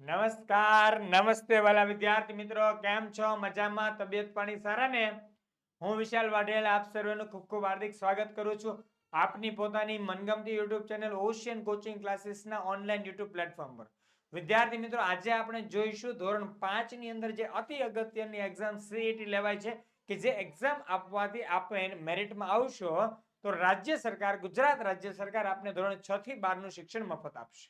નમસ્કાર, નમસ્તે વાલા વિદ્યાર્થી મિત્રો. કેમ છો? મજામાં? તબિયત પાણી સારા ને? હું વિશાલ વાઢેલ આપ સર્વેનું ખૂબ ખૂબ હાર્દિક સ્વાગત કરું છું. આપની પોતાની મનગમતી યુટ્યુબ ચેનલ ઓશિયન કોચિંગ ક્લાસીસના ઓનલાઈન યુટ્યુબ પ્લેટફોર્મ પર. વિદ્યાર્થી મિત્રો, આજે આપણે જોઈશું ધોરણ પાંચની અંદર જે અતિ અગત્યની એક્ઝામ સીઈટી લેવાય છે કે જે એક્ઝામ આપવાથી આપણે મેરિટમાં આવશો તો રાજ્ય સરકાર, ગુજરાત રાજ્ય સરકાર આપને ધોરણ છ થી બારનું શિક્ષણ મફત આપશે.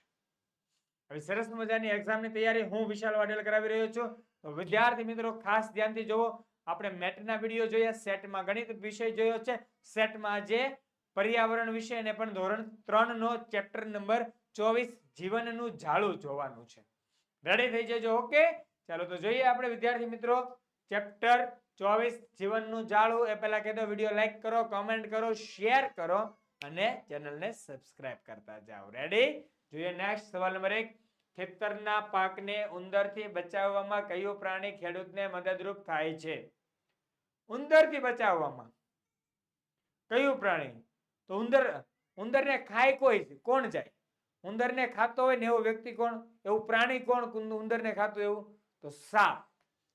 હવે સરસ મજાની એક્ઝામની તૈયારી હું વિશાલ વાડેલ કરાવી રહ્યો છું. તો વિદ્યાર્થી મિત્રો, ખાસ ધ્યાનથી જુઓ, આપણે મેટના વીડિયો જોયા, સેટમાં ગણિત વિષય જોયો છે. સેટમાં જે પર્યાવરણ વિષય અને પણ ધોરણ ત્રણ નો ચેપ્ટર નંબર ચોવીસ, જીવનનું ઝાડું જોવાનું છે. રેડી થઈ જજો ઓકે ચાલો તો જોઈએ આપણે વિદ્યાર્થી મિત્રો ચેપ્ટર ચોવીસ, જીવનનું ઝાડું. એ પહેલા કહેતો વીડિયો લાઈક કરો કમેન્ટ કરો શેર કરો અને ચેનલને સબસ્ક્રાઇબ કરતા જાઓ. રેડી જોઈએ નેક્સ્ટ સવાલ નંબર એક. ખેતરના પાકને ઉંદરથી બચાવવામાં કયું પ્રાણી ખેડૂતને મદદરૂપ થાય છે? ઉંદરથી બચાવવામાં કયું પ્રાણી? તો ઉંદર, ઉંદરને ખાય કોઈ કોણ જાય? ઉંદરને ખાતો હોય ને એવો વ્યક્તિ કોણ? એવું પ્રાણી કોણ? ઉંદરને ખાતું એવું? તો સાપ.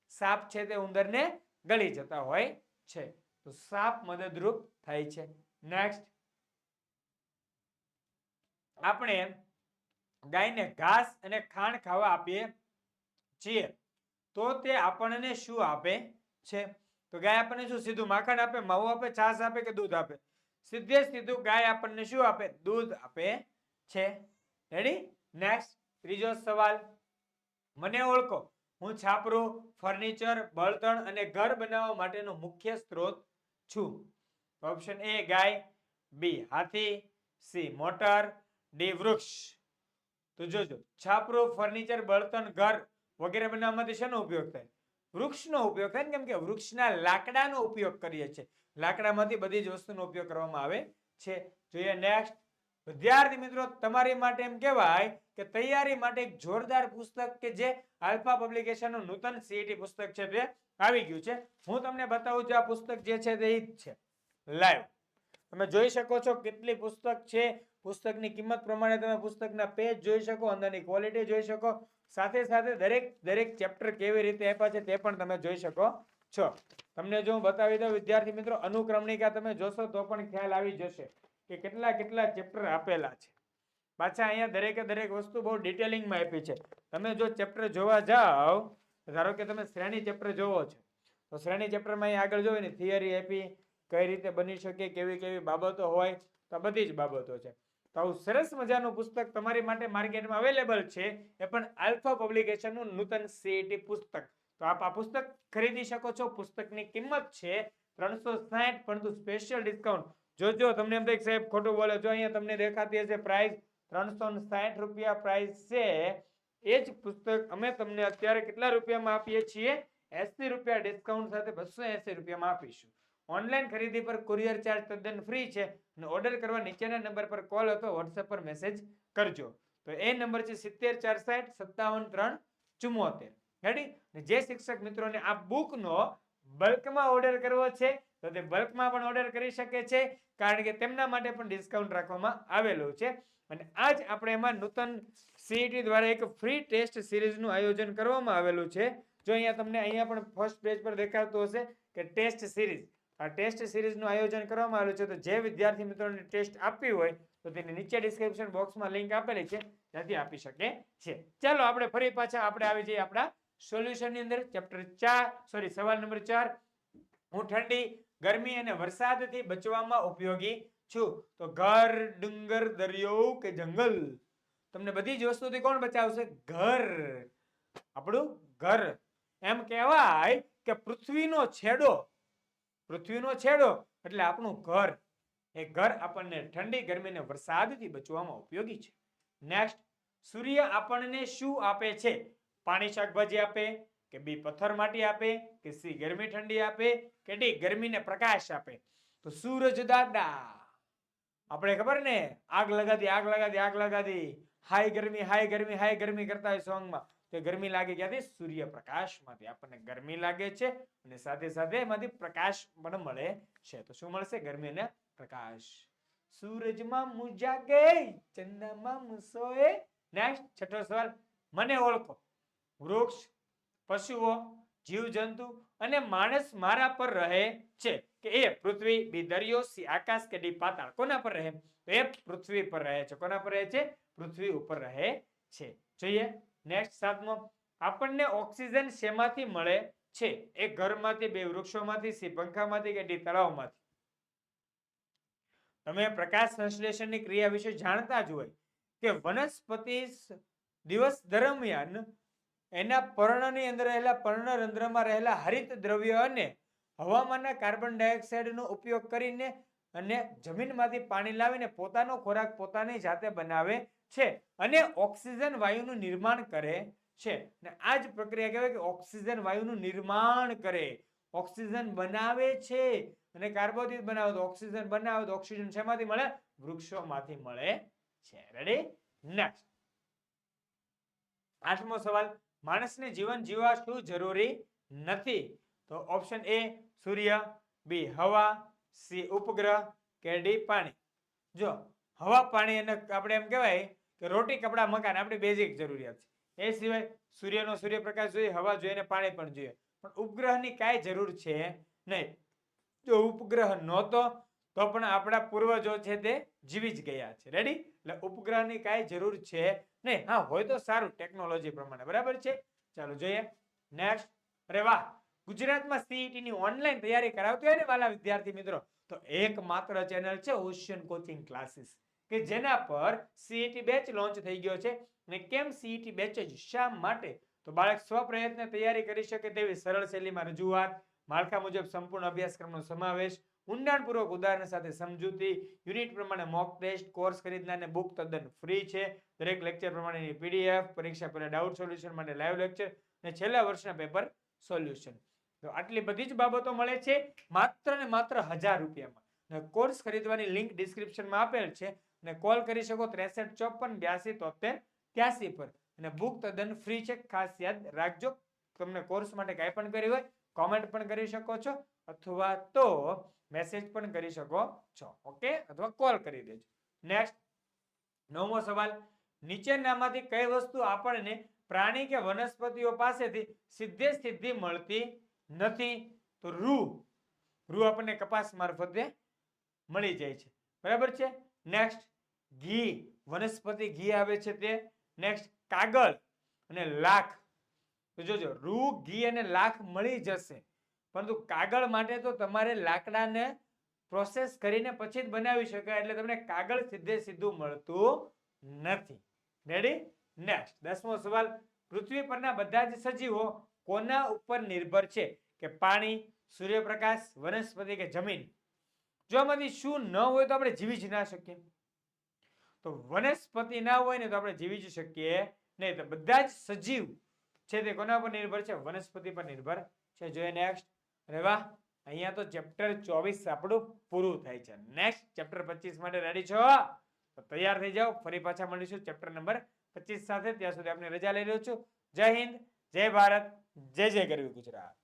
સાપ છે તે ઉંદરને ગળી જતા હોય છે. તો સાપ મદદરૂપ થાય છે. નેક્સ્ટ આપણે ગાયને ઘાસ અને ખાંડ ખાવા આપીએ છીએ. તો તે આપણને શું આપે છે? તો ગાય આપણને શું, સીધું માખણ આપે, માવું આપે, છાશ આપે કે દૂધ આપે? સીધે સીધું ગાય આપણને શું આપે? દૂધ આપે છે. રેડી નેક્સ્ટ ત્રીજો સવાલ. મને ઓળખો. હું છાપરું, ફર્નિચર, બળતણ અને ઘર બનાવવા માટેનો મુખ્ય સ્ત્રોત છું. ઓપ્શન એ ગાય. બી હાથી. C motor. ડી વૃક્ષ. તો જોજો છાપરો ફર્નિચર બળતણ, ઘર વગેરે બનાવવામાંથી શેનો ઉપયોગ થાય? વૃક્ષનો ઉપયોગ થાય ને કેમ કે વૃક્ષના લાકડાનો ઉપયોગ કરીએ છીએ. લાકડામાંથી બધી જ વસ્તુનો ઉપયોગ કરવામાં આવે છે. જોઈએ નેક્સ્ટ વિદ્યાર્થી મિત્રો, તમારી માટે એમ કહેવાય કે તૈયારી માટે એક જોરદાર પુસ્તક કે જે આલ્ફા પબ્લિકેશનનું નૂતન સીઈટી પુસ્તક છે તે આવી ગયું છે. હું તમને બતાવું છું આ પુસ્તક જે છે તે જ છે. લાઈવ તમે જોઈ શકો છો કેટલી પુસ્તક છે. પુસ્તકની કિંમત પ્રમાણે તમે પુસ્તકના પેજ જોઈ શકો, અંદરની ક્વોલિટી જોઈ શકો. સાથે સાથે દરેક દરેક ચેપ્ટર કેવી રીતે આપ્યા છે તે પણ તમે જોઈ શકો છો. તમને જો હું બતાવી દઉં, વિદ્યાર્થી મિત્રો, અનુક્રમણિકા તમે જોશો તો પણ ખ્યાલ આવી જશે કે કેટલા કેટલા ચેપ્ટર આપેલા છે. પાછા અહીંયા દરેકે દરેક વસ્તુ બહુ ડિટેલિંગમાં આપી છે. તમે જો ચેપ્ટર જોવા જાઓ, ધારો કે તમે શ્રેણી ચેપ્ટર જોવો છો, તો શ્રેણી ચેપ્ટરમાં અહીં આગળ જોઈએ ને થિયરી આપી, કઈ રીતે બની શકે, કેવી કેવી બાબતો હોય, તો બધી જ બાબતો છે. તો આવું સરસ મજાનું પુસ્તક તમારી માટે માર્કેટમાં અવેલેબલ છે. એ પણ આલ્ફા પબ્લિકેશનનું નૂતન સીઈટી પુસ્તક. તો આપ આ પુસ્તક ખરીદી શકો છો. પુસ્તકની કિંમત છે ત્રણસો સાઠ, પરંતુ સ્પેશિયલ ડિસ્કાઉન્ટ જોજો તમને એમ થાય સાહેબ ખોટું બોલે, જો અહીંયા તમને દેખાતી હશે પ્રાઇસ ત્રણસો સાઠ રૂપિયા પ્રાઇસ છે. એ જ પુસ્તક અમે તમને અત્યારે કેટલા રૂપિયામાં આપીએ છીએ? એસી રૂપિયા ડિસ્કાઉન્ટ સાથે બસો એસી રૂપિયામાં આપીશું. ઓનલાઈન ખરીદી પર કુરિયર ચાર્જ તદ્દન ફ્રી છે અને ઓર્ડર કરવા નીચેના નંબર પર કોલ અથવા વોટ્સએપ પર મેસેજ કરજો. તો એ નંબર છે સિત્તેર ચાર સાઠ સત્તાવન ત્રણ ચુમ્મોતેર. રેડી જે શિક્ષક મિત્રોને આ બુકનો બલ્કમાં ઓર્ડર કરવો છે, તો તે બલ્કમાં પણ ઓર્ડર કરી શકે છે, કારણ કે તેમના માટે પણ ડિસ્કાઉન્ટ રાખવામાં આવેલું છે. અને આજ આપણે એમાં નૂતન સીઈટી દ્વારા એક ફ્રી ટેસ્ટ સિરીઝનું આયોજન કરવામાં આવેલું છે. જો અહીંયા તમને અહીંયા પણ ફર્સ્ટ પેજ પર દેખાતું હશે કે ટેસ્ટ સિરીઝ આ ટેસ્ટ સિરીઝનું આયોજન કરવામાં આવ્યું છે. તો જે વિદ્યાર્થી મિત્રોને ટેસ્ટ આપવી હોય, તો તેની નીચે ડિસ્ક્રિપ્શન બોક્સમાં લિંક આપેલી છે. ત્યાંથી આપી શકે છે. ચાલો, આપણે ફરી પાછા આપણે આવી જઈએ આપણા સોલ્યુશનની અંદર. ચેપ્ટર ચાર સોરી સવાલ નંબર ચાર. હું ઠંડી, ગરમી અને વરસાદથી બચવામાં ઉપયોગી છું. તો ઘર, ડુંગર, દરિયો કે જંગલ? તમને બધી જ વસ્તુથી કોણ બચાવશે? ઘર. આપણું ઘર. એમ કહેવાય કે પૃથ્વીનો છેડો પૃથ્વીનો છેડો એટલે આપણું ઘર. એ ઘર આપણને ઠંડી, ગરમી અને વરસાદથી બચવામાં ઉપયોગી છે. નેક્સ્ટ સૂર્ય આપણને શું આપે છે? પાણી શાકભાજી આપે કે બી પથ્થર માટી આપે કે સી ગરમી ઠંડી આપે કે ડી ગરમીને પ્રકાશ આપે? તો સૂરજ દાદા, આપણે ખબર ને? આગ લગાદી આગ લગાદી આગ લગાદી. હાઈ ગરમી હાઈ ગરમી હાઈ ગરમી કરતા હોય સોંગમાં. તો ગરમી લાગે ક્યાંથી? સૂર્યપ્રકાશમાંથી. આપણને ગરમી લાગે છે અને સાથે સાથે એમાંથી પ્રકાશ પણ મળે છે. તો શું મળશે? ગરમી અને પ્રકાશ. સૂરજમાં મુજાગે ચંદામાં મુસોએ. નેક્સ્ટ છઠ્ઠો સવાલ. મને ઓળખો. વૃક્ષ, પશુઓ, જીવજંતુ અને માણસ મારા પર રહે છે. કે એ પૃથ્વી બી દરિયો સી આકાશ કે ડી પાતાળ, કોના પર રહે? એ પૃથ્વી પર રહે છે. કોના પર રહે છે? પૃથ્વી ઉપર રહે છે. જોઈએ. નેક્સ્ટ સાતમો, આપણને ઓક્સિજન શેમાંથી મળે છે? એ ઘરમાંથી બે વૃક્ષોમાંથી, સી પંખામાંથી કે ડી તળાવમાંથી? તમે પ્રકાશ સંશ્લેષણની ક્રિયા વિશે જાણતા જ હોય કે વનસ્પતિ દિવસ દરમિયાન એના પર્ણની અંદર રહેલા પર્ણરંધ્રમાં રહેલા હરિત દ્રવ્ય અને હવામાનના કાર્બન ડાયોક્સાઇડનો ઉપયોગ કરીને અને જમીનમાંથી પાણી લાવીને પોતાનો ખોરાક પોતાની જાતે બનાવે છે અને ઓક્સિજન વાયુનું નિર્માણ કરે છે. અને આ જ પ્રક્રિયા કહેવાય કે ઓક્સિજન વાયુનું નિર્માણ કરે. ઓક્સિજન બનાવે છે અને કાર્બોદિત બનાવે તો ઓક્સિજન બનાવે તો ઓક્સિજન શેમાંથી મળે? વૃક્ષોમાંથી મળે છે. રેડી નેક્સ્ટ આઠમો સવાલ, માણસને જીવન જીવવા શું જરૂરી નથી? તો ઓપ્શન એ સૂર્ય. બી હવા. સી ઉપગ્રહ. કે ડી પાણી. જો હવા, પાણી અને આપણે એમ કહેવાય કે રોટી, કપડાં, મકાન આપણી બેઝિક જરૂરિયાત છે. એ સિવાય સૂર્યનો સૂર્યપ્રકાશ જોઈએ, હવા જોઈએ અને પાણી પણ જોઈએ. પણ ઉપગ્રહની કાંઈ જરૂર છે નહીં. જો ઉપગ્રહ નહોતો, તો પણ આપણા પૂર્વજો છે તે જીવી જ ગયા છે. રેડી એટલે ઉપગ્રહની કાંઈ જરૂર છે નહીં. હા, હોય તો સારું ટેકનોલોજી પ્રમાણે. બરાબર છે? ચાલો જોઈએ. નેક્સ્ટ અરે વાહ! ગુજરાતમાં CET ની ઓનલાઈન તૈયારી કરાવતી હોય ને વાલા વિદ્યાર્થી મિત્રો, તો એકમાત્ર ચેનલ છે ઓશિયન કોચિંગ ક્લાસીસ કે જેના પર સીઈટી બેચ લોન્ચ થઈ ગયો છે અને કેમ સીઈટી બેચ જ શા માટે? તો બાળક સ્વપ્રયત્ને તૈયારી કરી શકે તેવી સરળ શૈલીમાં રજૂઆત, માળખા મુજબ સંપૂર્ણ અભ્યાસક્રમનો સમાવેશ, ઊંડાણપૂર્વક ઉદાહરણ સાથે સમજૂતી, યુનિટ પ્રમાણે મોક ટેસ્ટ કોર્સ ખરીદનારને બુક તદ્દન ફ્રી છે. દરેક લેક્ચર પ્રમાણેની પીડીએફ પરીક્ષા પહેલા ડાઉટ સોલ્યુશન માટે લાઈવ લેક્ચર અને છેલ્લા વર્ષના પેપર સોલ્યુશન તો આટલી બધી જ બાબતો મળે છે, માત્ર ને માત્ર હજાર રૂપિયામાં. કોર્સ ખરીદવાની લિંક ડિસ્ક્રિપ્શનમાં આપેલ છે. અને કોલ કરી શકો ત્રેસઠ, ચોપન, બ્યાસી તોતેર ત્યાસી પર. અને બુક તદ્દન ફ્રી છે, ખાસ યાદ રાખજો. તમને કોર્સ માટે કાંઈ પણ કરી હોય કોમેન્ટ પણ કરી શકો છો, અથવા તો મેસેજ પણ કરી શકો છો. ઓકે અથવા કોલ કરી દેજો. નેક્સ્ટ નવમો સવાલ. નીચેનામાંથી કઈ વસ્તુ આપણને પ્રાણી કે વનસ્પતિઓ પાસેથી સીધે સીધી મળતી નથી? તો રૂ. રૂ આપણને કપાસ મારફતે મળી જાય છે. બરાબર છે? નેક્સ્ટ ઘી, વનસ્પતિ ઘી આવે છે તે. નેક્સ્ટ કાગળ અને લાખ. તો જોજો, રૂ, ઘી અને લાખ મળી જશે. પરંતુ કાગળ માટે તો તમારે લાકડાને પ્રોસેસ કરીને પછી જ બનાવી શકાય, એટલે તમને કાગળ સીધે સીધું મળતું નથી. રેડી નેક્સ્ટ દસમો સવાલ. પૃથ્વી પરના બધા જ સજીવો કોના ઉપર નિર્ભર છે? કે પાણી, સૂર્યપ્રકાશ, વનસ્પતિ કે જમીન? જો આમાંથી શું ન હોય તો આપણે જીવી જ ના શકીએ. તો વનસ્પતિ ના હોય ને તો આપણે જીવી જ શકીએ નહીં તો બધા જ સજીવ છે તે કોના પર નિર્ભર છે? વનસ્પતિ પર નિર્ભર છે. જોઈએ નેક્સ્ટ અરે વાહ! અહીંયા તો ચેપ્ટર ચોવીસ આપણું પૂરું થાય છે. નેક્સ્ટ ચેપ્ટર પચીસ માટે રેડી છો? તો તૈયાર થઈ જાઓ. ફરી પાછા મળીશું ચેપ્ટર નંબર પચીસ સાથે. ત્યાં સુધી આપણે રજા લઈ રહ્યો છું. જય હિન્દ, જય ભારત, જય જય ગરવી ગુજરાત.